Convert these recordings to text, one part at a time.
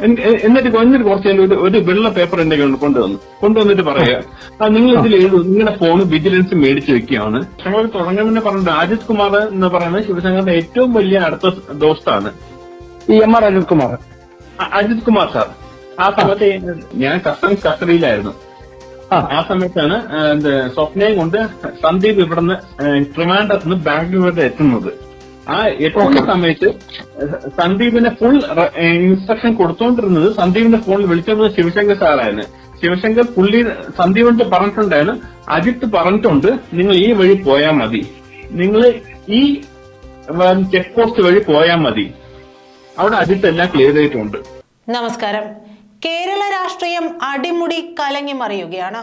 എന്നിട്ട് എന്നിട്ട് കുറച്ച് ഒരു ഒരു വെള്ള പേപ്പർ എന്റെ കയ്യിൽ കൊണ്ടുവന്നു. കൊണ്ടുവന്നിട്ട് പറയാ ആ നിങ്ങൾ ഇതിൽ എഴുതും. നിങ്ങളുടെ ഫോൺ വിജിലൻസ് മേടിച്ചു വെക്കുകയാണ്. ഞങ്ങൾ തുടങ്ങുന്നതിന് പറഞ്ഞത് രാജേഷ് കുമാർ എന്ന് പറയുന്നത് ശിവശങ്കറിന്റെ ഏറ്റവും വലിയ അടുത്ത ദോസ്താണ്. ഈ M R Ajith Kumar. Ajith Kumar sir. ആ സമയത്ത് ഞാൻ കസ്റ്റംസ് കസ്റ്റഡിയിലായിരുന്നു. ആ. സമയത്താണ് സ്വപ്നയും കൊണ്ട് സന്ദീപ് ഇവിടുന്ന് ട്രിവാൻഡ്രത്ത് നിന്ന് എത്തുന്നത്. ആ എത്തുന്ന സമയത്ത് സന്ദീപിനെ ഫുൾ ഇൻസ്ട്രക്ഷൻ കൊടുത്തോണ്ടിരുന്നത് സന്ദീപിന്റെ ഫോണിൽ വിളിച്ചത് ശിവശങ്കർ സാറായിരുന്നു. ശിവശങ്കർ പുള്ളി സന്ദീപിന്റെ പറഞ്ഞിട്ടുണ്ടായിരുന്നു അജിത്ത് പറഞ്ഞിട്ടുണ്ട് നിങ്ങൾ ഈ വഴി പോയാൽ മതി. നിങ്ങൾ ഈ ചെക്ക് പോസ്റ്റ് വഴി പോയാൽ മതി. അവിടെ അജിത്ത് എല്ലാം ക്ലിയർ ചെയ്തിട്ടുണ്ട്. നമസ്കാരം. കേരള രാഷ്ട്രീയം അടിമുടി കലങ്ങി മറിയുകയാണ്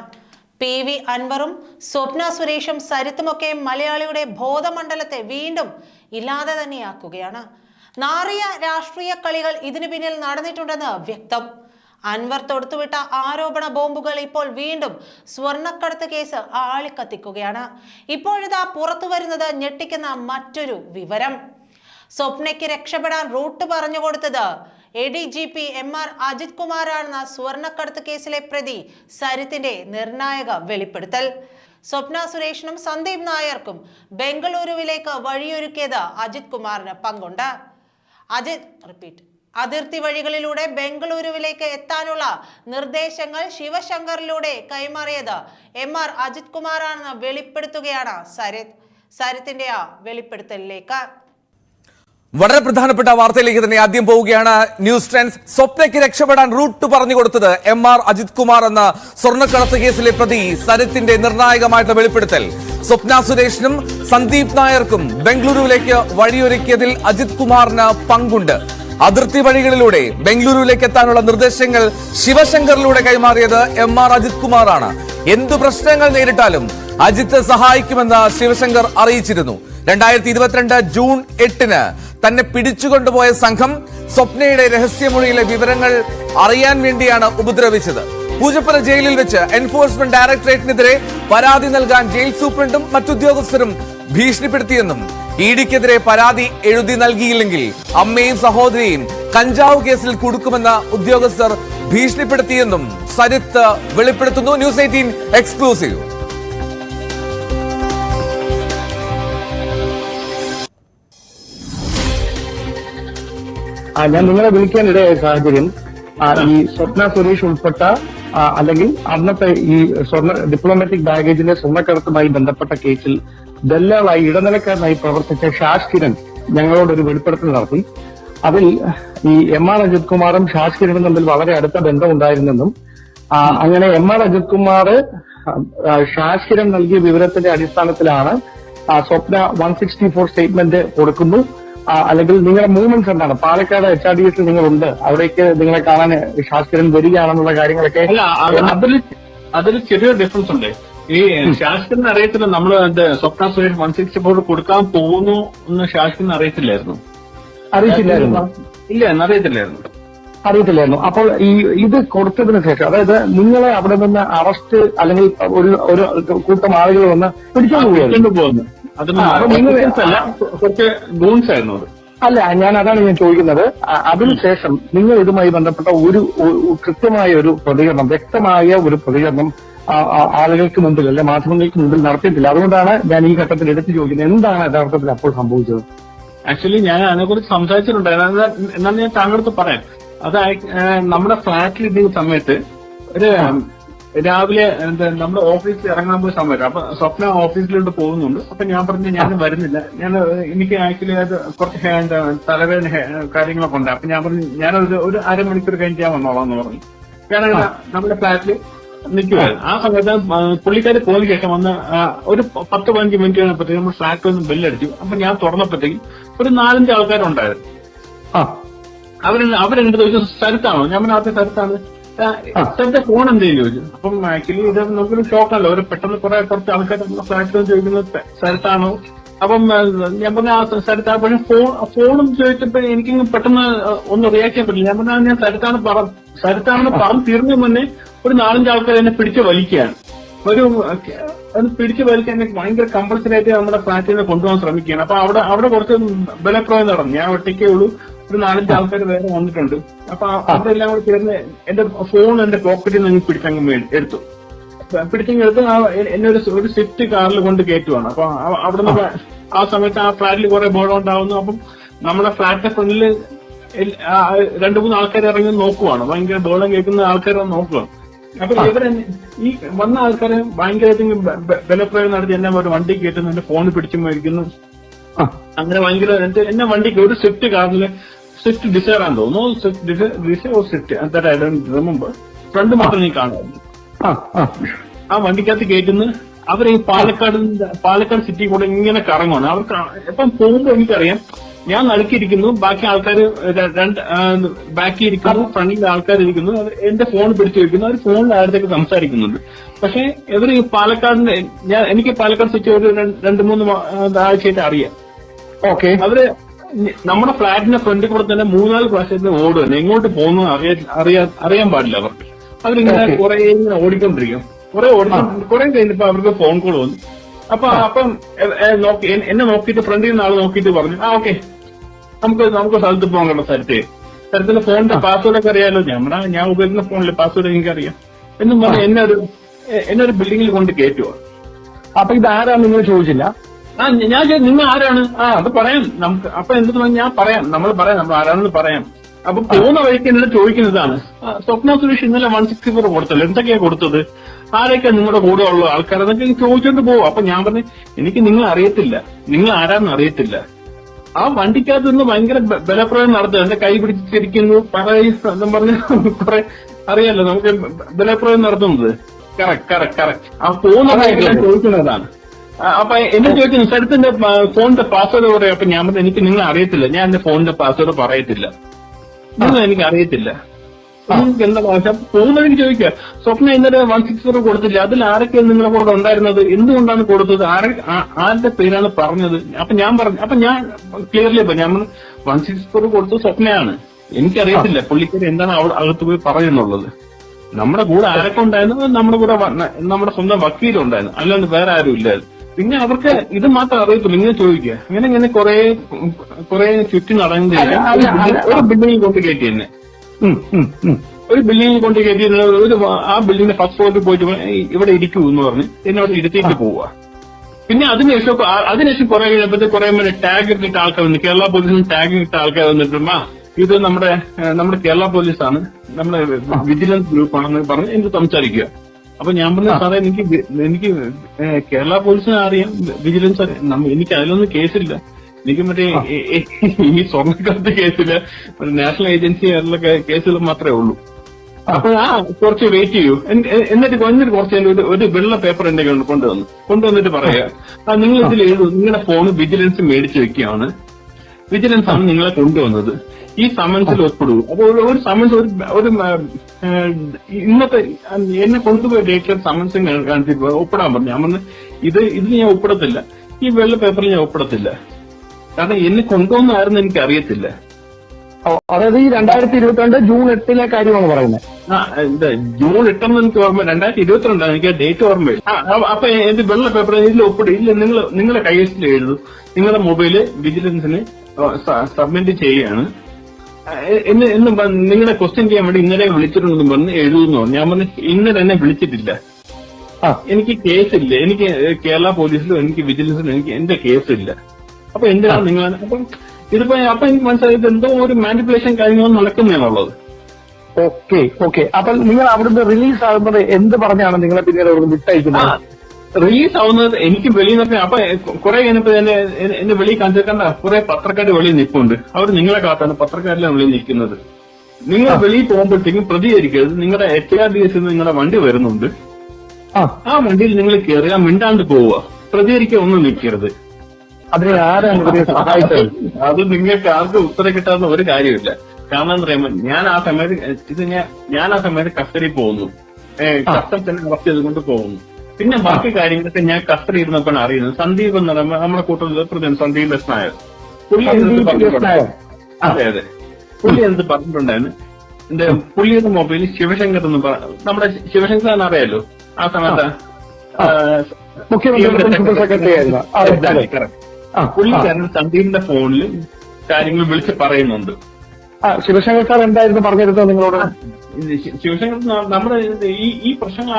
പി വി അൻവറും സ്വപ്ന സുരേഷും സരിത്തുമൊക്കെ മലയാളിയുടെ ബോധമണ്ഡലത്തെ വീണ്ടും ഇല്ലാതെ തന്നെയാക്കുകയാണ്. നാറിയ രാഷ്ട്രീയ കളികൾ ഇതിനു പിന്നിൽ നടന്നിട്ടുണ്ടെന്ന് വ്യക്തം. അൻവർ തൊടുത്തുവിട്ട ആരോപണ ബോംബുകൾ ഇപ്പോൾ വീണ്ടും സ്വർണക്കടത്ത് കേസ് ആളിക്കത്തിക്കുകയാണ്. ഇപ്പോഴിതാ പുറത്തു വരുന്നത് ഞെട്ടിക്കുന്ന മറ്റൊരു വിവരം. സ്വപ്നയ്ക്ക് രക്ഷപ്പെടാൻ റൂട്ട് പറഞ്ഞു കൊടുത്തത് A D G P M R Ajith കുമാറാണെന്ന സുവർണക്കടത്ത് കേസിലെ പ്രതി സരിത്തിന്റെ നിർണായക വെളിപ്പെടുത്തൽ. സ്വപ്ന സുരേഷിനും സന്ദീപ് നായർക്കും ബംഗളൂരുവിലേക്ക് വഴിയൊരുക്കിയത് അജിത് കുമാറിന് പങ്കുണ്ട്. അജിത് റിപ്പീറ്റ് അതിർത്തി വഴികളിലൂടെ ബംഗളൂരുവിലേക്ക് എത്താനുള്ള നിർദ്ദേശങ്ങൾ ശിവശങ്കറിലൂടെ കൈമാറിയത് എം ആർ അജിത് കുമാറാണെന്ന് വെളിപ്പെടുത്തുകയാണ് സരിത്. സരിത്തിന്റെ ആ വെളിപ്പെടുത്തലിലേക്ക് വളരെ പ്രധാനപ്പെട്ട വാർത്തയിലേക്ക് തന്നെ ആദ്യം പോവുകയാണ്. ന്യൂസ് ട്രെൻസ് സ്വപ്നയ്ക്ക് രക്ഷപ്പെടാൻ റൂട്ട് പറഞ്ഞു കൊടുത്തത് എം ആർ അജിത് കുമാർ എന്ന സ്വർണക്കടത്ത് കേസിലെ പ്രതി സരത്തിന്റെ നിർണായകമായിട്ടുള്ള വെളിപ്പെടുത്തൽ. സ്വപ്ന സുരേഷിനും സന്ദീപ് നായർക്കും ബംഗളൂരുവിലേക്ക് വഴിയൊരുക്കിയതിൽ അജിത് കുമാറിന് പങ്കുണ്ട്. അതിർത്തി വഴികളിലൂടെ ബംഗളൂരുവിലേക്ക് എത്താനുള്ള നിർദ്ദേശങ്ങൾ ശിവശങ്കറിലൂടെ കൈമാറിയത് എം ആർ അജിത് കുമാറാണ്. എന്തു പ്രശ്നങ്ങൾ നേരിട്ടാലും അജിത്ത് സഹായിക്കുമെന്ന് ശിവശങ്കർ അറിയിച്ചിരുന്നു. രണ്ടായിരത്തി ഇരുപത്തിരണ്ട് ജൂൺ എട്ടിന് തന്നെ പിടിച്ചുകൊണ്ടുപോയ സംഘം സ്വപ്നയുടെ രഹസ്യമൊഴിയിലെ വിവരങ്ങൾ അറിയാൻ വേണ്ടിയാണ് ഉപദ്രവിച്ചത്. പൂജപ്പുര ജയിലിൽ വെച്ച് എൻഫോഴ്സ്മെന്റ് ഡയറക്ടറേറ്റിനെതിരെ പരാതി നൽകാൻ ജയിൽ സൂപ്രണ്ടും മറ്റുദ്യോഗസ്ഥരും ഭീഷണിപ്പെടുത്തിയെന്നും ഇഡിക്കെതിരെ പരാതി എഴുതി നൽകിയില്ലെങ്കിൽ അമ്മയും സഹോദരിയും കഞ്ചാവ് കേസിൽ കുടുക്കുമെന്ന ഉദ്യോഗസ്ഥർ ഭീഷണിപ്പെടുത്തിയെന്നും സരിത്ത് വെളിപ്പെടുത്തുന്നു. News eighteen exclusive. ആ, ഞാൻ നിങ്ങളെ വിളിക്കാൻ ഇടയായ സാഹചര്യം ഈ സ്വപ്ന സുരേഷ് ഉൾപ്പെട്ട അല്ലെങ്കിൽ അന്നത്തെ ഈ സ്വർണ ഡിപ്ലോമാറ്റിക് ബാഗേജിന്റെ സ്വർണക്കടത്തുമായി ബന്ധപ്പെട്ട കേസിൽ ദല്ലാളായി ഇടനിലക്കാരനായി പ്രവർത്തിച്ച ഷാജ് കിരൺ ഞങ്ങളോടൊരു വെളിപ്പെടുത്തൽ നടത്തി. അതിൽ ഈ എം ആർ അജിത് കുമാറും ഷാജ് കിരണും തമ്മിൽ വളരെ അടുത്ത ബന്ധമുണ്ടായിരുന്നെന്നും അങ്ങനെ എം ആർ അജിത് കുമാർ ഷാജ് കിരൺ നൽകിയ വിവരത്തിന്റെ അടിസ്ഥാനത്തിലാണ് Swapna one sixty four statement കൊടുക്കുന്നു. അല്ലെങ്കിൽ നിങ്ങളുടെ മൂവ്മെന്റ്സ് എന്താണ്? പാലക്കാട് എച്ച് ആർ ഡി എസിൽ നിങ്ങളുണ്ട്. അവിടേക്ക് നിങ്ങളെ കാണാൻ ശാസ്ത്രൻ വരികയാണെന്നുള്ള കാര്യങ്ങളൊക്കെ അതിൽ അതിൽ ചെറിയൊരു ഡിഫറൻസ് ഉണ്ട്. ഈ ശാസ്ത്രൻ അറിയത്തില്ല. നമ്മൾ Swapna Suresh one sixty four കൊടുക്കാൻ പോകുന്നു എന്ന് ശാസ്ത്രൻ അറിയത്തില്ലായിരുന്നു. അറിയത്തില്ലായിരുന്നു. ഇല്ല എന്നറിയത്തില്ലായിരുന്നു അറിയത്തില്ലായിരുന്നു. അപ്പോൾ ഈ ഇത് കൊടുത്തതിന് ശേഷം അതായത് നിങ്ങളെ അവിടെ നിന്ന് അറസ്റ്റ് അല്ലെങ്കിൽ ഒരു ഒരു കൂട്ടം ആളുകൾ വന്ന് പിടിച്ചോണ്ട് പോകുന്നു അത് അല്ല കുറച്ച് ഗൂൺസ് ആയിരുന്നു അത്. അല്ല ഞാൻ അതാണ് ഞാൻ ചോദിക്കുന്നത് അതിനുശേഷം നിങ്ങൾ ഇതുമായി ബന്ധപ്പെട്ട ഒരു കൃത്യമായ ഒരു പ്രതികരണം വ്യക്തമായ ഒരു പ്രതികരണം ആളുകൾക്ക് മുമ്പിൽ അല്ലെ മാധ്യമങ്ങൾക്ക് മുമ്പിൽ നടത്തിയിട്ടില്ല. അതുകൊണ്ടാണ് ഞാൻ ഈ ഘട്ടത്തിൽ എടുത്തു ചോദിക്കുന്നത്. എന്താണ് യഥാർത്ഥത്തിൽ അപ്പോൾ സംഭവിച്ചത്? ആക്ച്വലി ഞാൻ അതിനെക്കുറിച്ച് സംസാരിച്ചിട്ടുണ്ടായിരുന്നു എന്നാൽ ഞാൻ താങ്കളടുത്ത് പറയാം. അത് നമ്മുടെ ഫ്ലാറ്റിൽ ഇരിക്കുന്ന സമയത്ത് ഒരു രാവിലെ എന്താ നമ്മുടെ ഓഫീസിൽ ഇറങ്ങാൻ പോയ സമയത്ത് അപ്പൊ സ്വപ്ന ഓഫീസിലോട്ട് പോകുന്നുണ്ട്. അപ്പൊ ഞാൻ പറഞ്ഞു ഞാൻ വരുന്നില്ല. ഞാൻ എനിക്ക് ആക്ച്വലി അത് കുറച്ച് എന്താ തലവേദന കാര്യങ്ങളൊക്കെ ഉണ്ട്. അപ്പൊ ഞാൻ പറഞ്ഞു ഞാനൊരു ഒരു അരമണിക്കൂർ കഴിഞ്ഞ് ഞാൻ വന്നോളാം എന്ന് പറഞ്ഞു. കാരണം നമ്മുടെ ഫ്ലാറ്റിൽ നിൽക്കുവായിരുന്നു ആ സമയത്ത് പുള്ളിക്കാരി പോയി ശേഷം വന്ന് ഒരു പത്ത് പതിനഞ്ച് മിനിറ്റ് കഴിഞ്ഞപ്പോഴത്തേക്കും നമ്മൾ ഫ്ലാറ്റിൽ ഒന്ന് ബെല്ലടിച്ചു. അപ്പൊ ഞാൻ തുറന്നപ്പോഴത്തേക്കും ഒരു നാലഞ്ച് ആൾക്കാരുണ്ടായിരുന്നു. ആ. അവർ അവരെന്റെ ചോദിച്ചു? സ്ഥലത്താണോ ഞാൻ പറഞ്ഞ ആദ്യത്തെ സ്ഥലത്താണ് സ്ഥലത്തെ ഫോൺ എന്തെങ്കിലും അപ്പം ആക്ച്വലി ഇത് നമുക്കൊരു ഷോക്കല്ല ഒരു പെട്ടെന്ന് കുറെ കുറച്ച് ആൾക്കാർ നമ്മുടെ ഫ്ലാറ്റിൽ ചോദിക്കുന്ന സ്ഥ- സ്ഥലത്താണോ? അപ്പം ഞാൻ പറഞ്ഞ ആ സ്ഥലത്താണ് പക്ഷെ ഫോൺ ഫോണും ചോദിച്ചപ്പോ എനിക്ക് പെട്ടെന്ന് ഒന്ന് റിയാക്ട് ചെയ്യാൻ പറ്റില്ല. ഞാൻ പറഞ്ഞ ഞാൻ സ്ഥലത്താണ് പറ സ്ഥലത്താണെന്ന് പറഞ്ഞു തീർന്ന മുന്നേ ഒരു നാലഞ്ച് ആൾക്കാർ എന്നെ പിടിച്ച് വലിക്കുകയാണ്. ഒരു അത് പിടിച്ചു വലിക്കാൻ എനിക്ക് ഭയങ്കര കമ്പൾസറി ആയിട്ട് നമ്മുടെ ഫ്ലാറ്റിൽ നിന്ന് കൊണ്ടുപോകാൻ ശ്രമിക്കുകയാണ്. അപ്പൊ അവിടെ അവിടെ കുറച്ച് ബലപ്രയം നടന്നു. ഞാൻ ഒറ്റയ്ക്കേ ഉള്ളൂ. ഒരു നാലഞ്ച് ആൾക്കാർ വേറെ വന്നിട്ടുണ്ട്. അപ്പൊ അവരെല്ലാം കൂടെ ചേർന്ന് എന്റെ ഫോൺ എന്റെ പോക്കറ്റിൽ നിന്ന് പിടിച്ചങ്ങ് എടുത്തു. പിടിച്ചങ്ങ് എടുത്ത് എന്നെ ഒരു ഒരു സ്വിഫ്റ്റ് കാറിൽ കൊണ്ട് കയറ്റുവാണ്. അപ്പൊ അവിടെ അവിടുന്ന് ആ. സമയത്ത് ആ ഫ്ലാറ്റിൽ കുറെ ബോളം ഉണ്ടാവുന്നു അപ്പം നമ്മുടെ ഫ്ലാറ്റിന്റെ ഫ്രണ്ടിൽ രണ്ടു മൂന്ന് ആൾക്കാർ ഇറങ്ങി നോക്കുവാണ്. ഭയങ്കര ബോളം കേൾക്കുന്ന ആൾക്കാരെ നോക്കുവാണ്. അപ്പൊ ഇവരെ ഈ വന്ന ആൾക്കാരെ ഭയങ്കരമായിട്ട് ബലപ്രയോഗം നടത്തി എന്നെ ഒരു വണ്ടി കയറ്റുന്നു. എന്റെ ഫോൺ പിടിച്ചു മേടിക്കുന്നു. അങ്ങനെ ഭയങ്കര എന്റെ എന്നെ വണ്ടിക്ക് ഒരു സ്വിഫ്റ്റ് കാറിൽ സ്വിഫ്റ്റ് ഡിസയർ ആണെന്ന് തോന്നുന്നു. Swift Dzire Swift that I don't remember friend മാത്രം നീ കാണുമായിരുന്നു ആ വണ്ടിക്കകത്ത് കയറ്റുന്നു അവർ ഈ പാലക്കാട് പാലക്കാട് സിറ്റി കൂടെ ഇങ്ങനെ കറങ്ങുവാണ്. അവർക്ക് എപ്പം പോകുമ്പോൾ എനിക്കറിയാം. ഞാൻ നടുക്കിയിരിക്കുന്നു. ബാക്കി ആൾക്കാർ രണ്ട് ബാക്കി ഇരിക്കുന്നു ഫ്രണ്ടിൽ ആൾക്കാർ ഇരിക്കുന്നു. അവർ എന്റെ ഫോൺ പിടിച്ചു വെക്കുന്നു. അവർ ഫോണിൽ ആരുടെയൊക്കെ സംസാരിക്കുന്നുണ്ട്. പക്ഷെ ഇവർ ഈ പാലക്കാടിന്റെ ഞാൻ എനിക്ക് പാലക്കാട് സിറ്റി ഒരു രണ്ട് മൂന്ന് ആഴ്ചയായിട്ട് അറിയാം. ഓക്കെ അവർ നമ്മുടെ ഫ്ലാറ്റിന്റെ ഫ്രണ്ടിൽ കൂടെ തന്നെ മൂന്നാൽ പ്രാവശ്യത്തിന് തന്നെ. എങ്ങോട്ട് പോകുന്നു അറിയാൻ അറിയാൻ പാടില്ല അവർക്ക്. അവരിങ്ങനെ. കുറെ ഇങ്ങനെ ഓടിക്കൊണ്ടിരിക്കും. കുറെ ഓടിക്കൊണ്ട് കുറെ കഴിഞ്ഞപ്പോ അവർക്ക് ഫോൺ കോൾ വന്നു. അപ്പൊ അപ്പം നോക്കി എന്നെ- നോക്കിയിട്ട് ഫ്രണ്ടിൽ നിന്ന് ആൾ നോക്കിയിട്ട് പറഞ്ഞു. ആ ഓക്കെ. നമുക്ക് നമുക്ക് സ്ഥലത്ത് പോകാൻ കേട്ടോ സ്ഥലത്ത്. സ്ഥലത്തിന്റെ ഫോണിന്റെ പാസ്വേഡ് ഒക്കെ അറിയാലോ? ഞമ്മടെ ഞാൻ ഉപയോഗിക്കുന്ന ഫോണിലെ പാസ്വേഡ് എനിക്കറിയാം. എന്നും പറഞ്ഞ് എന്നെ ഒരു എന്നെ ഒരു ബിൽഡിങ്ങിൽ കൊണ്ട് കേറ്റുവാ. അപ്പൊ ഇത് ആരാന്ന് നിങ്ങൾ ചോദിച്ചില്ല? ആ ഞാൻ നിങ്ങൾ ആരാണ്? ആ അത് പറയാം. നമുക്ക് അപ്പൊ എന്ത് ഞാൻ പറയാം. നമ്മൾ പറയാം. നമ്മൾ ആരാണെന്ന് പറയാം. അപ്പൊ പോകുന്ന വഴിക്ക് എന്നോട് ചോദിക്കുന്നതാണ്. സ്വപ്ന സുരേഷ് ഇന്നലെ വൺ സിക്സ്റ്റി ഫോർ കൊടുത്തല്ലോ. എന്തൊക്കെയാ കൊടുത്തത്? ആരൊക്കെ നിങ്ങളുടെ കൂടെ ഉള്ള ആൾക്കാർ എന്നൊക്കെ ചോദിച്ചോണ്ട് പോകും അപ്പൊ ഞാൻ പറഞ്ഞു എനിക്ക് നിങ്ങൾ അറിയത്തില്ല. നിങ്ങൾ ആരാന്ന് അറിയത്തില്ല. ആ വണ്ടിക്കകത്ത് നിന്ന് ഭയങ്കര ബലപ്രയോഗം നടത്തുക എന്റെ കൈ പിടിച്ചിരിക്കുന്നു പറയുന്നു പറഞ്ഞ് കുറെ അറിയാലോ. നമുക്ക് ബലപ്രയോഗം നടത്തുന്നത്. കറക്റ്റ് കറക്റ്റ് കറക്റ്റ് ആ പോകുന്ന വഴിക്ക് ചോദിക്കുന്നതാണ്. അപ്പൊ എന്നെ ചോദിക്കുന്നു സ്ഥലത്തിന്റെ ഫോണിന്റെ പാസ്വേഡ് പറയാം. അപ്പൊ ഞാൻ എനിക്ക് നിങ്ങൾ അറിയത്തില്ല. ഞാൻ എന്റെ ഫോണിന്റെ പാസ്വേഡ് പറയത്തില്ല. നിങ്ങൾ എനിക്ക് അറിയത്തില്ല. നിങ്ങൾക്ക് എന്താ ഭാഷ പോകുന്ന വഴിക്ക് ചോദിക്കുക സ്വപ്ന ഇന്നലെ വൺ സിക്സ് ഫോർ കൊടുത്തില്ല. അതിൽ ആരൊക്കെയാണ് നിങ്ങളെ കൂടെ ഉണ്ടായിരുന്നത്? എന്തുകൊണ്ടാണ് കൊടുത്തത്? ആരെ ആരുടെ പേരാണ് പറഞ്ഞത്? അപ്പൊ ഞാൻ പറഞ്ഞു അപ്പൊ ഞാൻ ക്ലിയർലി ഇപ്പൊ ഞാൻ വൺ സിക്സ് ഫോർ കൊടുത്തത് സ്വപ്നയാണ്. എനിക്കറിയത്തില്ല പുള്ളിക്കാരി എന്താണ് അവിടെ അകത്ത് പോയി പറയുന്നുള്ളത്. നമ്മുടെ കൂടെ ആരൊക്കെ ഉണ്ടായിരുന്നു? നമ്മുടെ കൂടെ നമ്മുടെ സ്വന്തം വക്കീലുണ്ടായിരുന്നു. അല്ലാണ്ട് വേറെ ആരും ഇല്ലായിരുന്നു. പിന്നെ അവർക്ക് ഇത് മാത്രം അറിയത്തില്ല ഇങ്ങനെ ചോദിക്കുക. അങ്ങനെ ഇങ്ങനെ കുറെ കുറെ ചുറ്റി നടന്നില്ല. ഒരു ബിൽഡിംഗിൽ കൊണ്ട് കയറ്റി തന്നെ. ഒരു ബിൽഡിംഗിൽ കൊണ്ട് കയറ്റി ഒരു ആ ബിൽഡിംഗിന്റെ ഫസ്റ്റ് ഫ്ലോറിൽ പോയിട്ട് ഇവിടെ ഇരിക്കൂ എന്ന് പറഞ്ഞ് എന്നെ അവിടെ ഇരുത്തിയിട്ട് പോവുക. പിന്നെ അതിനുശേഷം അതിനുശേഷം കുറെ കഴിഞ്ഞപ്പോഴത്തെ കുറെ പേര് ടാഗ് ഇട്ടിട്ട് ആൾക്കാർ വന്നു കേരള പോലീസിന് ടാഗ് ഇട്ട ആൾക്കാർ വന്നിട്ടും ആ ഇത് നമ്മുടെ നമ്മുടെ കേരള പോലീസാണ്. നമ്മുടെ വിജിലൻസ് ഗ്രൂപ്പ് ആണെന്ന് പറഞ്ഞ് എനിക്ക് സംസാരിക്കുക. അപ്പൊ ഞാൻ പറഞ്ഞു സാറേ എനിക്ക് എനിക്ക് കേരള പോലീസിനെ അറിയാം വിജിലൻസ് എനിക്ക് അതിലൊന്നും കേസില്ല. എനിക്ക് മറ്റേ ഈ- സ്വർണക്കടത്ത് കേസിൽ നാഷണൽ ഏജൻസി ആയിട്ടുള്ള കേസുകൾ മാത്രമേ ഉള്ളൂ. അപ്പൊ ആ കുറച്ച് വെയിറ്റ് ചെയ്യൂ. എന്നിട്ട് എന്നിട്ട് കുറച്ച് ഒരു ഒരു വെള്ള പേപ്പർ എന്റെ കൊണ്ടുവന്നു കൊണ്ടുവന്നിട്ട് പറയാ. ആ നിങ്ങൾ ഇതിൽ എഴുതും. നിങ്ങളുടെ ഫോൺ വിജിലൻസ് മേടിച്ചു വെക്കുകയാണ്. വിജിലൻസ് ആണ് നിങ്ങളെ കൊണ്ടുവന്നത്. ഈ സമൻസിൽ ഒപ്പിടൂ. അപ്പൊ ഒരു സമൻസ് ഒരു ഒരു ഇന്നത്തെ എന്നെ കൊണ്ടുപോയ ഡേറ്റ് സമൻസ് കാണിച്ചിട്ട് ഒപ്പിടാൻ പറഞ്ഞു. ഞാൻ പറഞ്ഞു ഇത് ഇത് ഞാൻ ഒപ്പിടത്തില്ല. ഈ വെള്ള പേപ്പറിൽ ഞാൻ ഒപ്പിടത്തില്ല. കാരണം എന്നെ കൊണ്ടുപോകുന്നായിരുന്നു എനിക്ക് അറിയത്തില്ല അതായത് ഈ രണ്ടായിരത്തി ഇരുപത്തിരണ്ട് ജൂൺ എട്ടിലെ കാര്യമാണ് പറയുന്നത്. ആ എന്താ ജൂൺ എട്ടെന്ന് എനിക്ക് ഓർമ്മ രണ്ടായിരത്തി ഇരുപത്തിരണ്ടാണ് എനിക്ക് ഡേറ്റ് ഓർമ്മയില്ല അപ്പൊ എന്റെ വെള്ള പേപ്പർ ഇതിൽ ഒപ്പിടും. ഇല്ല നിങ്ങൾ നിങ്ങളുടെ കൈവശത്തിൽ എഴുതും. നിങ്ങളുടെ മൊബൈൽ വിജിലൻസിന് സബ്മിറ്റ് ചെയ്യുകയാണ്. എ- എന്ന് നിങ്ങളെ ക്വസ്റ്റ്യൻ ചെയ്യാൻ വേണ്ടി ഇന്നലെ വിളിച്ചിട്ടുണ്ടെന്ന് പറഞ്ഞ് എഴുതുന്നു. ഞാൻ പറഞ്ഞു ഇന്നലെ തന്നെ വിളിച്ചിട്ടില്ല. ആ. എനിക്ക് കേസില്ല. എനിക്ക് കേരള പോലീസിലും എനിക്ക് വിജിലൻസിലും എനിക്ക് എന്റെ കേസില്ല. അപ്പൊ എന്തിനാണ് നിങ്ങൾ അപ്പം ഇതിപ്പോ അപ്പൊ എനിക്ക് മനസ്സിലായത് എന്തോ ഒരു മാനിപ്പുലേഷൻ കാര്യങ്ങൾ നടക്കുന്നതാണുള്ളത്. Okay okay. അപ്പൊ നിങ്ങൾ അവിടുന്ന് റിലീസ് ആകുന്നത് എന്ത് പറഞ്ഞാണ് നിങ്ങളെ പിന്നീട് അവിടുന്ന് വിട്ടയക്കുന്നത്? റിലീസ് ആവുന്നത് എനിക്ക് വെളിയിൽ നിന്നൊക്കെ അപ്പൊ കുറെ കഴിഞ്ഞപ്പോ എന്നെ എന്നെ വെളിയിൽ കണ്ടിരിക്കേണ്ട കുറെ പത്രക്കാർ വെളിയിൽ നിൽപ്പുണ്ട്. അവർ നിങ്ങളെ കാത്താണ് പത്രക്കാരിലാണ് വെളിയിൽ നിൽക്കുന്നത്. നിങ്ങൾ വെളിയിൽ പോകുമ്പോഴത്തേക്കും പ്രതികരിക്കരുത്. നിങ്ങളുടെ എച്ച് ആർ ഡി എസ് നിങ്ങളുടെ വണ്ടി വരുന്നുണ്ട്. ആ. വണ്ടിയിൽ നിങ്ങൾ കയറുക മിണ്ടാണ്ട് പോവുക. പ്രതികരിക്കുക ഒന്നും നിൽക്കരുത്. അതിനെ ആരാണ് ഇവരെ സഹായിച്ചത്? അത് നിങ്ങൾക്ക് ആർക്കും ഉത്തരം കിട്ടാത്ത ഒരു കാര്യമില്ല. കാരണം എന്താ പറയുമ്പോ ഞാൻ ആ സമയത്ത് ഇത് ഞാൻ ഞാൻ ആ സമയത്ത് കസ്റ്റഡിയിൽ പോകുന്നു. കസ്റ്റംസ് തന്നെ അറസ്റ്റ് ചെയ്തുകൊണ്ട് പോകുന്നു. പിന്നെ ബാക്കി കാര്യങ്ങളൊക്കെ ഞാൻ കസ്റ്റഡി ഇരുന്നപ്പോഴാണ് അറിയുന്നത്. സന്ദീപ് എന്ന് പറയുമ്പോൾ നമ്മുടെ കൂട്ടത്തിൽ പ്രതിനിധി സന്ദീപ് എസ് നായർ. പുള്ളി എന്ത് സന്ദീപ് പറഞ്ഞിട്ടുണ്ടായിരുന്നു? അതെ അതെ. പുള്ളി എന്ത് പറഞ്ഞിട്ടുണ്ടായിരുന്നു? എന്റെ പുള്ളിയുടെ മൊബൈലിൽ ശിവശങ്കർ എന്ന് പറ നമ്മുടെ ശിവശങ്കർ അറിയാലോ? ആ സമയത്ത്. പുള്ളിക്കാരൻ സന്ദീപിന്റെ ഫോണിൽ കാര്യങ്ങൾ വിളിച്ച് പറയുന്നുണ്ട്. ശിവശങ്കർ സാർ എന്തായിരുന്നു പറഞ്ഞിരുന്നത് നിങ്ങളോട്? ശിവശങ്കർ നമ്മുടെ ഈ ഈ പ്രശ്നങ്ങൾ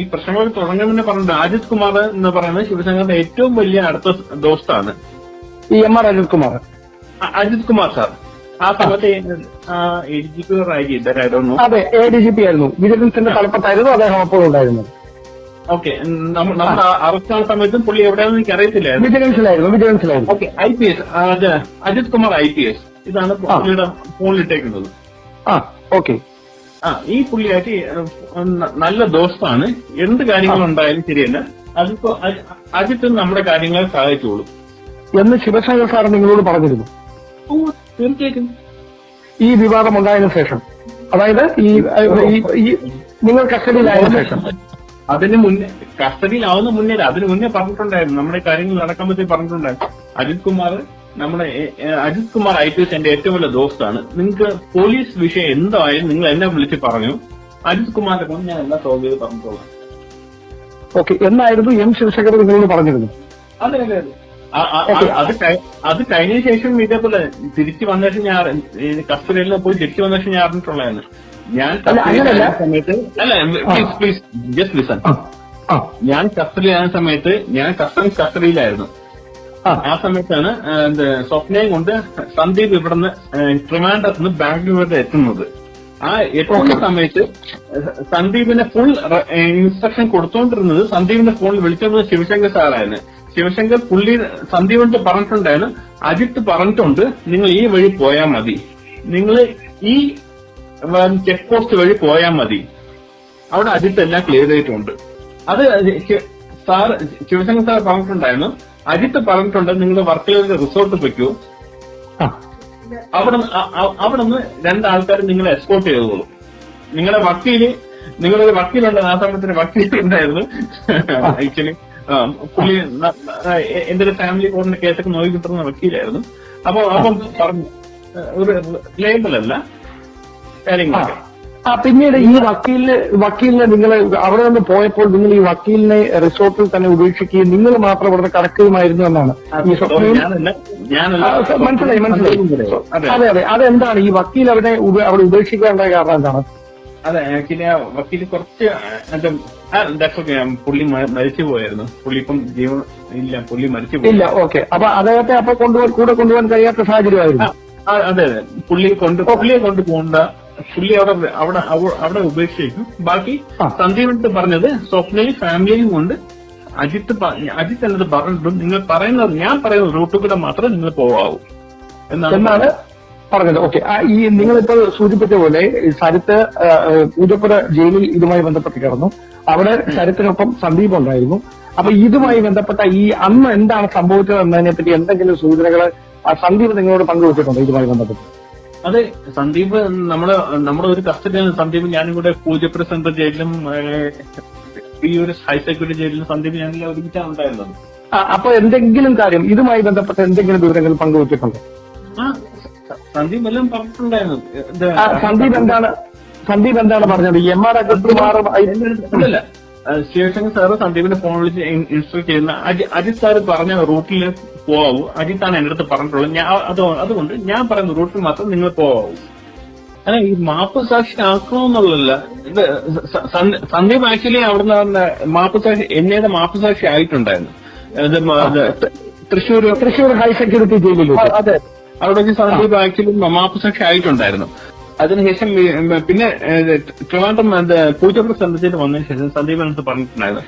ഈ പ്രശ്നങ്ങൾ തുടങ്ങുന്നതിന് പറഞ്ഞിട്ട് അജിത് കുമാർ എന്ന് പറയുന്നത് ശിവശങ്കറിന്റെ ഏറ്റവും വലിയ അടുത്ത ദോസ്താണ്. ഈ M R Ajith Kumar. Ajith Kumar sir. ആ സമയത്ത് എ ഡി ജി പി ആയിരുന്നു അതെ എ ഡി ജി പി ആയിരുന്നു. വിജിലൻസിന്റെ തലപ്പത്തായിരുന്നു അദ്ദേഹം അപ്പോഴും ഉണ്ടായിരുന്നത്. ഓക്കെ നമ്മുടെ അറസ്റ്റ് ആ സമയത്തും പുള്ളി എവിടെയാണെന്ന് എനിക്ക് അറിയത്തില്ലായിരുന്നു. വിജിലൻസിലായിരുന്നു വിജിലൻസിലായിരുന്നു. Okay I P S Ajith Kumar I P S ഇതാണ്. പുള്ളിയുടെ ഫോണിലിട്ടേക്കുന്നത് ആ ഓക്കെ. ആ ഈ പുള്ളിയായിട്ട് നല്ല ദോസ്താണ്. എന്ത് കാര്യങ്ങളുണ്ടായാലും ശരിയല്ല. അതിപ്പോ അജി- അജിത്ത് നമ്മുടെ കാര്യങ്ങളെ സഹായിച്ചോളും. എന്ന് ശിവശങ്കർ സാർ നിങ്ങളോട് പറഞ്ഞിരുന്നു. തീർച്ചയായിട്ടും. ഈ വിവാദം ഉണ്ടായതിനു ശേഷം. അതായത് ഈ നിങ്ങൾ കസ്റ്റഡിയിലായതിനു ശേഷം. അതിന് മുന്നേ കസ്റ്റഡിയിലാവുന്ന മുന്നേ അതിന് മുന്നേ പറഞ്ഞിട്ടുണ്ടായിരുന്നു. നമ്മുടെ കാര്യങ്ങൾ നടക്കുമ്പോഴത്തേക്ക് പറഞ്ഞിട്ടുണ്ടായിരുന്നു. അജിത് കുമാർ നമ്മുടെ Ajith Kumar I P S എന്റെ ഏറ്റവും വലിയ ദോസ്താണ്. നിങ്ങൾക്ക് പോലീസ് വിഷയം എന്തായാലും നിങ്ങൾ എന്നെ വിളിച്ച് പറഞ്ഞു. അജിത് കുമാറിന്റെ കൊണ്ട് ഞാൻ എല്ലാ സോൾവ് ചെയ്ത് പറഞ്ഞോളാം ഓക്കെ എന്നായിരുന്നു എം ശിവശേഖരൻ നിങ്ങളോട് പറഞ്ഞിരുന്നു അതെ അതെ അതെ. അത് കഴി- അത് കഴിഞ്ഞ ശേഷം ഇതേപോലെ തിരിച്ചു വന്ന ശേഷം ഞാൻ കസ്റ്റഡിയിൽ പോയി തിരിച്ചു വന്ന ശേഷം ഞാൻ അറിഞ്ഞിട്ടുള്ളതാണ്. ഞാൻ അല്ല, സമയത്ത് പ്ലീസ് പ്ലീസ് ജസ്റ്റ് ലിസൺ ഞാൻ കസ്റ്റഡിയിലായ സമയത്ത് ഞാൻ കസ്റ്റംസ് കസ്റ്റഡിയിലായിരുന്നു. ആ സമയത്താണ് എന്ത് സ്വപ്നയും കൊണ്ട് സന്ദീപ് ഇവിടുന്ന് ട്രിവാൻഡ്രത്ത് നിന്ന് ബാംഗ്ലൂർ വരെ എത്തുന്നത്. ആ എത്തുന്ന സമയത്ത് സന്ദീപിനെ ഫുൾ ഇൻസ്ട്രക്ഷൻ കൊടുത്തോണ്ടിരുന്നത് സന്ദീപിന്റെ ഫോണിൽ വിളിച്ചത് ശിവശങ്കർ സാറായിരുന്നു ശിവശങ്കർ പുള്ളി സന്ദീപിന്റെ പറഞ്ഞിട്ടുണ്ടായിരുന്നു അജിത്ത് പറഞ്ഞിട്ടുണ്ട് നിങ്ങൾ ഈ വഴി പോയാൽ മതി. നിങ്ങൾ ഈ ചെക്ക് പോസ്റ്റ് വഴി പോയാൽ മതി. അവിടെ അജിത്ത് എല്ലാം ക്ലിയർ ചെയ്തിട്ടുണ്ട്. അത് സാർ ശിവശങ്കർ സാർ പറഞ്ഞിട്ടുണ്ടായിരുന്നു അജിത്ത് പറഞ്ഞിട്ടുണ്ട് നിങ്ങൾ വർക്കലൊരു റിസോർട്ട് വെക്കൂ. ആ. അവിടെ അവിടെ നിന്ന് രണ്ടാൾക്കാർ നിങ്ങളെ എസ്കോർട്ട് ചെയ്തോളൂ. നിങ്ങളുടെ വക്കീൽ നിങ്ങളൊരു വക്കീലുണ്ട് ആ സമയത്തിന് വക്കീലുണ്ടായിരുന്നു ആക്ച്വലി പുള്ളി എന്റെ ഒരു ഫാമിലി കോർട്ടിന്റെ കേസൊക്കെ നോക്കി കിട്ടുന്ന വക്കീലായിരുന്നു. അപ്പൊ അപ്പം പറഞ്ഞു ഒരു ലേബിളല്ല കാര്യങ്ങളൊക്കെ. ആ പിന്നീട് ഈ വക്കീലിന് വക്കീലിനെ നിങ്ങൾ അവിടെ നിന്ന് പോയപ്പോൾ നിങ്ങൾ ഈ വക്കീലിനെ റിസോർട്ടിൽ തന്നെ ഉപേക്ഷിക്കുകയും നിങ്ങൾ മാത്രം അവിടെ കടക്കുകയുമായിരുന്നു എന്നാണ്. ഈ മനസ്സിലായി മനസ്സിലായി. അതെ അതെ. അതെ അതെന്താണ് ഈ വക്കീൽ അവിടെ അവിടെ ഉപേക്ഷിക്കാനുള്ള കാരണം എന്താണ്? അതെ ആക്ച്വലി ആ വക്കീൽ കുറച്ച്. പുള്ളി മരിച്ചു പോയായിരുന്നു. പുള്ളി ഇപ്പം ജീവൻ ഇല്ല പുള്ളി മരിച്ചു പോയി. ഇല്ല ഓക്കെ. അപ്പൊ അദ്ദേഹത്തെ അപ്പൊ കൊണ്ടുപോകാൻ കൂടെ കൊണ്ടുപോകാൻ കഴിയാത്ത സാഹചര്യമായിരുന്നു. അതെ അതെ. പുള്ളിയെ കൊണ്ട് പുള്ളിയെ കൊണ്ട് പോകണ്ട പുള്ളി അവിടെ അവിടെ അവ- അവിടെ ഉപേക്ഷിച്ചു ബാക്കി സന്ദീപ് സന്ദീപ് പറഞ്ഞത് സ്വപ്നയും ഫാമിലിയും കൊണ്ട് അജിത്ത് അജിത്ത് എന്നത് പറഞ്ഞിട്ടും നിങ്ങൾ പറയുന്നത് ഞാൻ പറയുന്ന റൂട്ടിൽ കൂടെ മാത്രമേ നിങ്ങൾ പോവാവൂ. എന്നാണ് പറഞ്ഞത്. ഓക്കെ. ഈ നിങ്ങളിപ്പോൾ സൂചിപ്പിച്ച പോലെ സരിത്ത് പൂജപ്പുര ജയിലിൽ ഇതുമായി ബന്ധപ്പെട്ട് കിടന്നു. അവിടെ സരിത്തിനൊപ്പം സന്ദീപ് ഉണ്ടായിരുന്നു. അപ്പൊ ഇതുമായി ബന്ധപ്പെട്ട ഈ അന്ന് എന്താണ് സംഭവിച്ചത് എന്നതിനെ പറ്റി എന്തെങ്കിലും സൂചനകൾ സന്ദീപ് നിങ്ങളോട് പങ്കുവച്ചിട്ടുണ്ടോ ഇതുമായി ബന്ധപ്പെട്ട്? അതെ സന്ദീപ് നമ്മുടെ നമ്മുടെ ഒരു കസ്റ്റഡിയാണ് സന്ദീപ് ഞാനും കൂടെ പൂജപ്പുര സെൻട്രൽ ജയിലിലും ഏഹ്, ഈ ഒരു ഹൈ സെക്യൂരിറ്റി ജയിലിലും സന്ദീപ് ഞാനെല്ലാം ഒരുമിച്ചാണ് ഉണ്ടായിരുന്നത്. അപ്പൊ എന്തെങ്കിലും കാര്യം ഇതുമായി ബന്ധപ്പെട്ട എന്തെങ്കിലും വിവരങ്ങൾ പങ്കുവച്ചിട്ടുണ്ടോ? സന്ദീപ് എല്ലാം പറഞ്ഞിട്ടുണ്ടായിരുന്നു. സന്ദീപ് എന്താണ് സന്ദീപ് എന്താണ് പറഞ്ഞത്? എം ആർ അഗർവാറില്ല ശിവശങ്കർ സാറ് സന്ദീപിന്റെ ഫോൺ വിളിച്ച് ഇൻസ്ട്രക്ട് ചെയ്യുന്ന അജി- അജിത് സാറ് പറഞ്ഞ റൂട്ടിൽ പോവാവൂ. അജിത്താണ് എന്റെ അടുത്ത് പറഞ്ഞിട്ടുള്ളത്. ഞാൻ അത് അതുകൊണ്ട് ഞാൻ പറയുന്ന റൂട്ടിൽ മാത്രം നിങ്ങൾ പോവാവൂ. അല്ല ഈ മാപ്പ് സാക്ഷി ആക്കണമെന്നുള്ളതല്ല ഇത് സന്ദീപ് ആക്ച്വലി അവിടുന്ന് പറഞ്ഞ മാപ്പ് സാക്ഷി എന്നയുടെ മാപ്പ് സാക്ഷി ആയിട്ടുണ്ടായിരുന്നു. തൃശ്ശൂർ തൃശ്ശൂർ ഹൈ സെക്യൂരിറ്റി ജയിലിൽ. അതെ. അവിടെ വെച്ച് സന്ദീപ് ആക്ച്വലി മാപ്പ് സാക്ഷി ആയിട്ടുണ്ടായിരുന്നു. അതിനുശേഷം പിന്നെ ട്രിവാൻഡ്രം പൂജപ്പുറ സെന്ററിൽ വന്നതിന് ശേഷം സന്ദീപ് അടുത്ത് പറഞ്ഞിട്ടുണ്ടായിരുന്നു.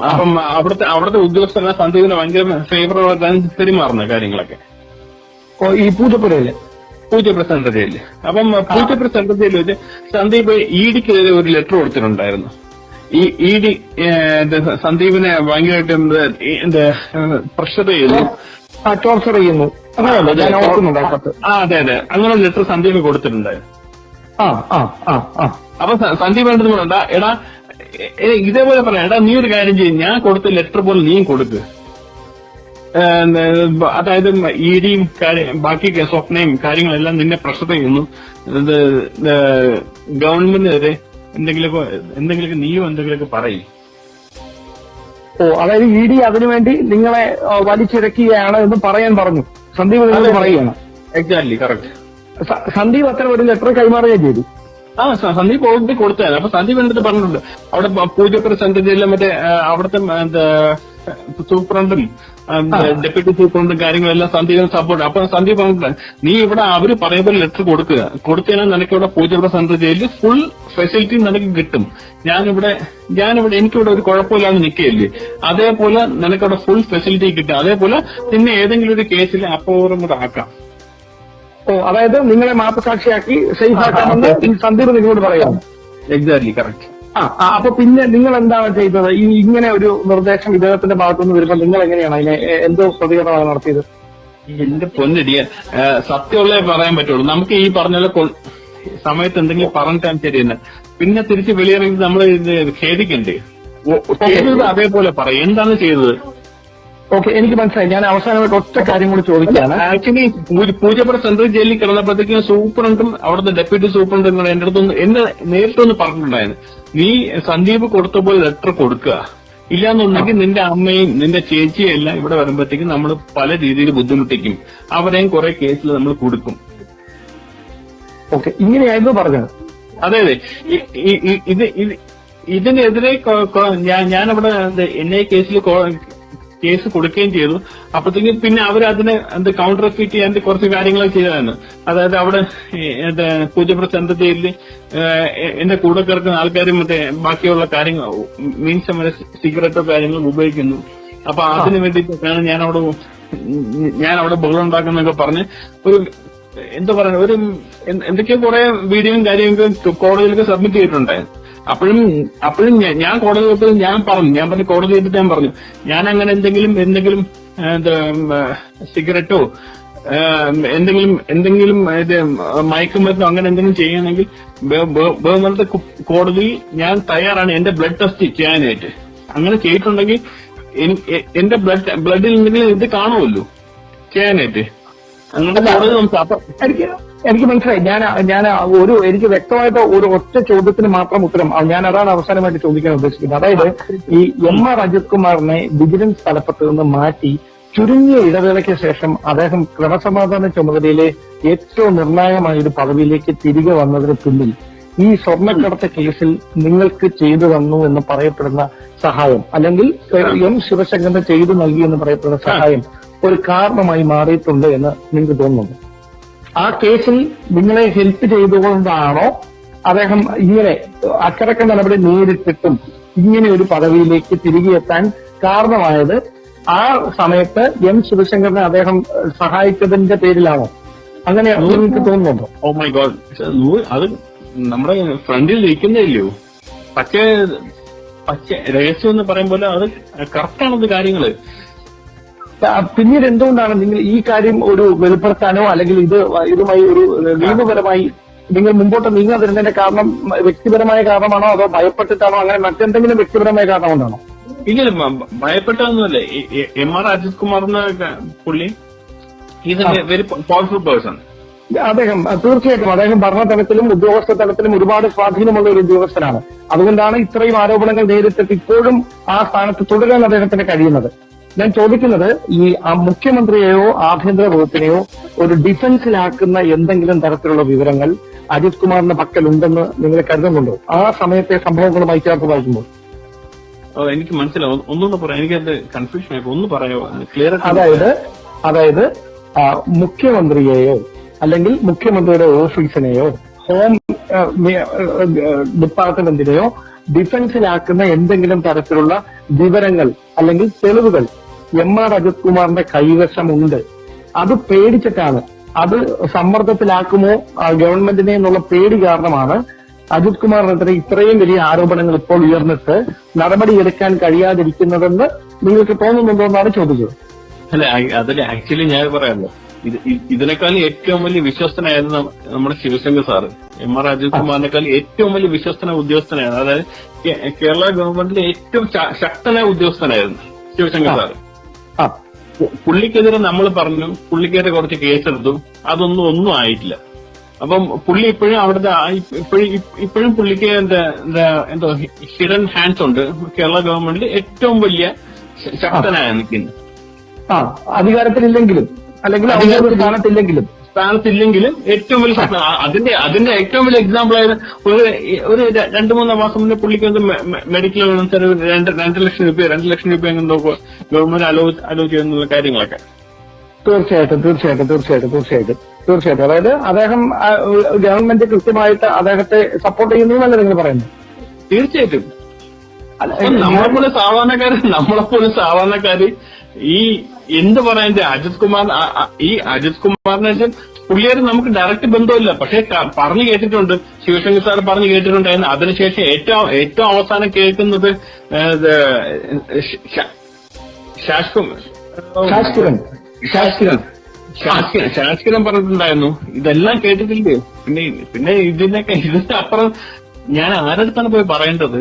അപ്പം അവിടുത്തെ അവിടുത്തെ ഉദ്യോഗസ്ഥരെല്ലാം സന്ദീപിന് ഭയങ്കര ഫേവറബിൾ മാറുന്ന കാര്യങ്ങളൊക്കെ. ഈ പൂജപ്പുരയിൽ? പൂജപ്പുര സെൻട്രൽ ജയിലിൽ. അപ്പം പൂജപ്പുര സെൻട്രൽ ജയിലിൽ വെച്ച് സന്ദീപ് ഇ ഡിക്കെതിരെ ഒരു ലെറ്റർ കൊടുത്തിട്ടുണ്ടായിരുന്നു. ഈ ഇ ഡി സന്ദീപിനെ ഭയങ്കരമായിട്ട് എന്ത് പ്രഷർ ചെയ്യുന്നു. ടോർച്ചർ ചെയ്യുന്നു. ആ അതെ അതെ. അങ്ങനെ ഒരു ലെറ്റർ സന്ദീപ് കൊടുത്തിട്ടുണ്ടായിരുന്നു. അപ്പൊ സന്ദീപ് എന്താ എടാ ഇതേപോലെ പറയാം. എടാ നീ ഒരു കാര്യം ചെയ്യും. ഞാൻ കൊടുത്ത ലെറ്റർ പോലെ നീയും കൊടുക്ക്. അതായത് ഇ ഡിയും കാര്യം ബാക്കി സ്വപ്നയും കാര്യങ്ങളെല്ലാം നിന്നെ പ്രശ്നത്തിൽ ചെയ്യുന്നു ഗവൺമെന്റിനെതിരെ എന്തെങ്കിലുമൊക്കെ എന്തെങ്കിലുമൊക്കെ നീയോ എന്തെങ്കിലുമൊക്കെ പറയും. ഓ അതായത് ഇ ഡി അതിനുവേണ്ടി നിങ്ങളെ വലിച്ചിരക്കുകയാണ് വലിച്ചിഴക്കുകയാണ് എന്ന് പറയാൻ പറഞ്ഞു. സന്ദീപ് അതെ. പറയുകയാണ് എക്സാക്ട്ലി കറക്റ്റ് സന്ദീപ് അത്ര ഒരു ലെറ്റർ കൈമാറുകയും ചെയ്തു. ആ സന്ദീപ് ഓൾറെഡി കൊടുത്തായിരുന്നു അപ്പൊ സന്ദീപ് എന്നിട്ട് പറഞ്ഞിട്ടുണ്ട്. അവിടെ പൂജപ്പുര സെന്ററിലെ മറ്റേ അവിടുത്തെ സൂപ്രണ്ടും ഡെപ്യൂട്ടി സൂപ്രണ്ടും കാര്യങ്ങളെല്ലാം സന്ദീപിന് സപ്പോർട്ട് അപ്പൊ സന്ദീപ് പറഞ്ഞിട്ടുണ്ട് നീ ഇവിടെ അവർ പറയുമ്പോൾ ലെറ്റർ കൊടുക്കുക. കൊടുത്തതിനാൽ നിനക്ക് ഇവിടെ പൂജപ്പുര സെന്റർ ജയിലിൽ ഫുൾ ഫെസിലിറ്റി നിനക്ക് കിട്ടും. ഞാനിവിടെ ഞാനിവിടെ എനിക്കിവിടെ ഒരു കുഴപ്പമില്ലാതെ നിൽക്കുകയല്ലേ. അതേപോലെ നിനക്കവിടെ ഫുൾ ഫെസിലിറ്റി കിട്ടും. അതേപോലെ നിന്നെ ഏതെങ്കിലും ഒരു കേസിൽ അപ്പോറും കൂടെ ആക്കാം. ഓ അതായത് നിങ്ങളെ മാപ്പസാക്ഷിയാക്കി സേഫ് ആക്കാമെന്ന് ഈ സന്ദീപ് നിങ്ങളോട് പറയാം എക്സാക്ട്ലി കറക്റ്റ് ആ അപ്പൊ പിന്നെ നിങ്ങൾ എന്താണ് ചെയ്തത്? ഈ ഇങ്ങനെ ഒരു നിർദ്ദേശം ഇദ്ദേഹത്തിന്റെ ഭാഗത്തുനിന്ന് വരുമ്പോൾ നിങ്ങൾ എങ്ങനെയാണ് അതിനെ എന്തോ പ്രതികരണമാണ് നടത്തിയത്? എന്റെ പൊന്നിടിയ സത്യമുള്ളേ പറയാൻ പറ്റുള്ളൂ. നമുക്ക് ഈ പറഞ്ഞ സമയത്ത് എന്തെങ്കിലും പറഞ്ഞിട്ടാണ് ശരി തന്നെ പിന്നെ തിരിച്ച് വെളിയിറങ്ങി നമ്മൾ ഇത് ഖേദിക്കണ്ടേ? അതേപോലെ പറയും. എന്താണ് ചെയ്തത്? ഓക്കെ എനിക്ക് മനസ്സിലായി. ഞാൻ അവസാനമായിട്ട് ഒറ്റ കാര്യം കൂടി ചോദിക്കുകയാണ് ആക്ച്വലി പൂജപ്പുറ സെൻട്രൽ ജയിലിൽ കിടന്നപ്പോഴത്തേക്കും സൂപ്രണ്ടും അവിടുത്തെ ഡെപ്യൂട്ടി സൂപ്രണ്ടും കൂടെ എന്റെ അടുത്തൊന്ന് എന്നെ നേരിട്ടൊന്ന് പറഞ്ഞിട്ടുണ്ടായിരുന്നു. നീ സന്ദീപ് കൊടുത്ത പോലെ ലെറ്റർ കൊടുക്കുക. ഇല്ലാന്നുണ്ടെങ്കിൽ നിന്റെ അമ്മയും നിന്റെ ചേച്ചിയും എല്ലാം ഇവിടെ വരുമ്പോഴത്തേക്കും നമ്മൾ പല രീതിയിൽ ബുദ്ധിമുട്ടിക്കും. അവരെയും കുറെ കേസിൽ നമ്മൾ കൊടുക്കും. ഓക്കെ ഇങ്ങനെയായിരുന്നു പറഞ്ഞത്. അതെ അതെ. ഇത് ഇത് ഇതിനെതിരെ ഞാൻ ഞാനവിടെ എൻ ഐ കേസിൽ കേസ് കൊടുക്കുകയും ചെയ്തു. അപ്പോഴത്തേക്കും പിന്നെ അവർ അതിനെ എന്ത് കൗണ്ടർ ഫീറ്റ് ചെയ്യാൻ കുറച്ച് കാര്യങ്ങളൊക്കെ ചെയ്തതാണ്. അതായത് അവിടെ പൂജപ്പുറ സെൻട്രൽ ജയിലിൽ എന്റെ കൂടെ കിടക്കുന്ന ആൾക്കാരും മറ്റേ ബാക്കിയുള്ള കാര്യങ്ങൾ മീൻസ് മറ്റേ സിഗരറ്റോ കാര്യങ്ങളും ഉപയോഗിക്കുന്നു. അപ്പൊ അതിന് വേണ്ടിയിട്ടൊക്കെയാണ് ഞാൻ അവിടെ ഞാൻ അവിടെ ബഹളം ഉണ്ടാക്കുന്നൊക്കെ പറഞ്ഞ് ഒരു എന്താ പറയുക ഒരു എന്ത് എന്തൊക്കെയോ കുറെ വീഡിയോയും കാര്യങ്ങളും കോടതിയിലൊക്കെ സബ്മിറ്റ് ചെയ്തിട്ടുണ്ടായിരുന്നു. അപ്പോഴും അപ്പോഴും ഞാൻ- കോടതി ഞാൻ പറഞ്ഞു. ഞാൻ പറഞ്ഞു കോടതി ചെയ്തിട്ട് ഞാൻ പറഞ്ഞു. ഞാൻ അങ്ങനെ എന്തെങ്കിലും എന്തെങ്കിലും എന്താ സിഗരറ്റോ എന്തെങ്കിലും എന്തെങ്കിലും ഇത് മയക്കുമരുന്നോ അങ്ങനെ എന്തെങ്കിലും ചെയ്യണമെങ്കിൽ ബഹു- ബഹു- ബഹുമാനത്തെ കോടതി ഞാൻ തയ്യാറാണ് എന്റെ ബ്ലഡ് ടെസ്റ്റ് ചെയ്യാനായിട്ട്. അങ്ങനെ ചെയ്തിട്ടുണ്ടെങ്കിൽ എനി- എന്റെ ബ്ലഡ് ബ്ലഡിൽ എന്തെങ്കിലും ഇത് കാണുമല്ലോ ചെയ്യാനായിട്ട്. അങ്ങനെ കോടതി നമുക്ക് അപ്പൊ എനിക്ക് മനസ്സിലായി. ഞാൻ ഞാൻ ഒരു എനിക്ക് വ്യക്തമായിട്ട് ഒരു ഒറ്റ ചോദ്യത്തിന് മാത്രം ഉത്തരം ഞാൻ അതാണ് അവസാനമായിട്ട് ചോദിക്കാൻ ഉദ്ദേശിക്കുന്നത്. അതായത് ഈ എം ആർ അജിത് കുമാറിനെ വിജിലൻസ് തലപ്പത്ത് നിന്ന് മാറ്റി ചുരുങ്ങിയ ഇടവേളയ്ക്ക് ശേഷം അദ്ദേഹം ക്രമസമാധാന ചുമതലയിലെ ഏറ്റവും നിർണായകമായ ഒരു പദവിയിലേക്ക് തിരികെ വന്നതിന് പിന്നിൽ ഈ സ്വർണക്കടത്ത് കേസിൽ നിങ്ങൾക്ക് ചെയ്തു തന്നു എന്ന് പറയപ്പെടുന്ന സഹായം അല്ലെങ്കിൽ എം ശിവശങ്കറിന് ചെയ്തു നൽകി എന്ന് പറയപ്പെടുന്ന സഹായം ഒരു കാരണമായി മാറിയിട്ടുണ്ട് എന്ന് നിങ്ങൾക്ക് തോന്നുന്നു ആ കേസിൽ നിങ്ങളെ ഹെൽപ്പ് ചെയ്തുകൊണ്ടാണോ അദ്ദേഹം ഇങ്ങനെ അച്ചടക്ക നടപടി നേരിട്ടിട്ടും ഇങ്ങനെ ഒരു പദവിയിലേക്ക് തിരികെ എത്താൻ കാരണമായത്? ആ സമയത്ത് എം ശിവശങ്കറിനെ അദ്ദേഹം സഹായിച്ചതിന്റെ പേരിലാണോ? അങ്ങനെ നിങ്ങൾക്ക് തോന്നുന്നുണ്ടോ? ഓ മൈ ഗോഡ് അത് നമ്മുടെ ഫ്രണ്ടിൽ ഇരിക്കുന്നില്ലയോ പക്ഷേ പക്ഷേ രഹസ്യം എന്ന് പറയുമ്പോൾ അത് കറക്റ്റാണത് കാര്യങ്ങൾ. പിന്നീട് എന്തുകൊണ്ടാണ് നിങ്ങൾ ഈ കാര്യം ഒരു വെളിപ്പെടുത്താനോ അല്ലെങ്കിൽ ഇത് ഇതുമായി ഒരു നിയമപരമായി നിങ്ങൾ മുമ്പോട്ട് നീങ്ങാതിരുന്നതിന്റെ കാരണം വ്യക്തിപരമായ കാരണമാണോ അതോ ഭയപ്പെട്ടിട്ടാണോ അങ്ങനെ മറ്റെന്തെങ്കിലും വ്യക്തിപരമായ കാരണം കൊണ്ടാണോ ഇല്ല ഭയപ്പെട്ടതൊന്നുമല്ല. എം ആർ അജിത് കുമാർ എന്ന പുള്ളി ഈസ് വെരി പവർഫുൾ പേഴ്സൺ അദ്ദേഹം തീർച്ചയായിട്ടും അദ്ദേഹം ഭരണതലത്തിലും ഉദ്യോഗസ്ഥ തലത്തിലും ഒരുപാട് സ്വാധീനമുള്ള ഒരു ഉദ്യോഗസ്ഥനാണ്. അതുകൊണ്ടാണ് ഇത്രയും ആരോപണങ്ങൾ നേരിട്ടിട്ട് ഇപ്പോഴും ആ സ്ഥാനത്ത് തുടരാൻ അദ്ദേഹത്തിന് കഴിയുന്നത്. ഞാൻ ചോദിക്കുന്നത് ഈ മുഖ്യമന്ത്രിയെയോ ആഭ്യന്തര വകുപ്പിനെയോ ഒരു ഡിഫൻസിലാക്കുന്ന എന്തെങ്കിലും തരത്തിലുള്ള വിവരങ്ങൾ അജിത് കുമാറിന്റെ പക്കലുണ്ടെന്ന് നിങ്ങൾ കരുതുന്നുണ്ടോ? ആ സമയത്തെ സംഭവങ്ങളുമായി ചേർത്ത് വായിക്കുമ്പോൾ. എനിക്ക് മനസ്സിലാവും ഒന്നുകൂടെ പറയാം. എനിക്ക് അത് കൺഫ്യൂഷൻ ആയി ഒന്ന് പറയാമോ ക്ലിയർ അതായത് അതായത് മുഖ്യമന്ത്രിയെയോ അല്ലെങ്കിൽ മുഖ്യമന്ത്രിയുടെ ഓഫീസിനെയോ ഹോം ഡിപ്പാർട്ട്മെന്റിനെയോ ഡിഫൻസിലാക്കുന്ന എന്തെങ്കിലും തരത്തിലുള്ള വിവരങ്ങൾ അല്ലെങ്കിൽ തെളിവുകൾ എം ആർ അജിത് കുമാറിന്റെ കൈവശമുണ്ട്. അത് പേടിച്ചിട്ടാണ്. അത് സമ്മർദ്ദത്തിലാക്കുമോ ഗവൺമെന്റിനെ എന്നുള്ള പേടി കാരണമാണ് അജിത് കുമാറിനെതിരെ ഇത്രയും വലിയ ആരോപണങ്ങൾ ഇപ്പോൾ ഉയർന്നിട്ട് നടപടി എടുക്കാൻ കഴിയാതിരിക്കുന്നതെന്ന് നിങ്ങൾക്ക് തോന്നുന്നുണ്ടോ എന്നാണ് ചോദിച്ചത്. അല്ല അതിൽ ആക്ച്വലി ഞാൻ പറയാമല്ലോ. ഇത് ഇ- ഇതിനേക്കാളും ഏറ്റവും വലിയ വിശ്വസ്തനായിരുന്നു നമ്മുടെ Sivasankar sir M R Ajith കുമാറിനേക്കാൾ ഏറ്റവും വലിയ വിശ്വസ്തന ഉദ്യോഗസ്ഥനായിരുന്നു. അതായത് കേരള ഗവൺമെന്റിലെ ഏറ്റവും ശക്തനായ ഉദ്യോഗസ്ഥനായിരുന്നു ശിവശങ്കർ സാറ്. പുള്ളിക്കെതിരെ നമ്മൾ പറഞ്ഞു പുള്ളിക്കെതിരെ കുറച്ച് കേസെടുത്തു. അതൊന്നും ഒന്നും ആയിട്ടില്ല. അപ്പം പുള്ളി ഇപ്പോഴും അവിടുത്തെ ഇപ്പോഴും ഇപ്പോഴും പുള്ളിക്ക് എന്താ എന്താ എന്തോ ഹിഡൻ ഹാൻഡ്സ് ഉണ്ട്. കേരള ഗവൺമെന്റിൽ ഏറ്റവും വലിയ ശക്തനായ നിൽക്കുന്നത് ആ അധികാരത്തിലില്ലെങ്കിലും അല്ലെങ്കിൽ ഔദ്യോഗിക സ്ഥാനത്തില്ലെങ്കിലും സ്ഥാനത്തില്ലെങ്കിലും ഏറ്റവും വലിയ അതിന്റെ അതിന്റെ ഏറ്റവും വലിയ എക്സാമ്പിൾ ആയത് ഒരു ഒരു രണ്ട് മൂന്ന് മാസം മുന്നേ പുള്ളിക്ക് മെ- മെഡിക്കൽ രണ്ട് രണ്ട് ലക്ഷം രൂപ രണ്ട് ലക്ഷം രൂപ എന്തോ ഗവൺമെന്റ് അലോ അലോ ചെയ്യുന്നുള്ള കാര്യങ്ങളൊക്കെ. തീർച്ചയായിട്ടും തീർച്ചയായിട്ടും തീർച്ചയായിട്ടും തീർച്ചയായിട്ടും തീർച്ചയായിട്ടും. അതായത് അദ്ദേഹം ഗവൺമെന്റ് കൃത്യമായിട്ട് അദ്ദേഹത്തെ സപ്പോർട്ട് ചെയ്യുന്നു എന്നല്ല നിങ്ങൾ പറയുന്നത്? തീർച്ചയായിട്ടും. നമ്മളെപ്പോലെ സാധാരണക്കാര് നമ്മളെപ്പോലെ സാധാരണക്കാര് ഈ എന്ത് പറയാൻ അജിത് കുമാർ ഈ അജിത് കുമാറിനെ വെച്ചാൽ പുള്ളിയാര് നമുക്ക് ഡയറക്റ്റ് ബന്ധമില്ല. പക്ഷെ പറഞ്ഞു കേട്ടിട്ടുണ്ട് ശിവശങ്കർ സാർ പറഞ്ഞു കേട്ടിട്ടുണ്ട് അതിനുശേഷം ഏറ്റവും ഏറ്റവും അവസാനം കേൾക്കുന്നത് ശാസ്കിരം പറഞ്ഞിട്ടുണ്ടായിരുന്നു. ഇതെല്ലാം കേട്ടിട്ടില്ലേ? പിന്നെ പിന്നെ ഇതിനൊക്കെ ഇതിന്റെ അപ്പുറം ഞാൻ ആരടുത്താണ് പോയി പറയേണ്ടത്?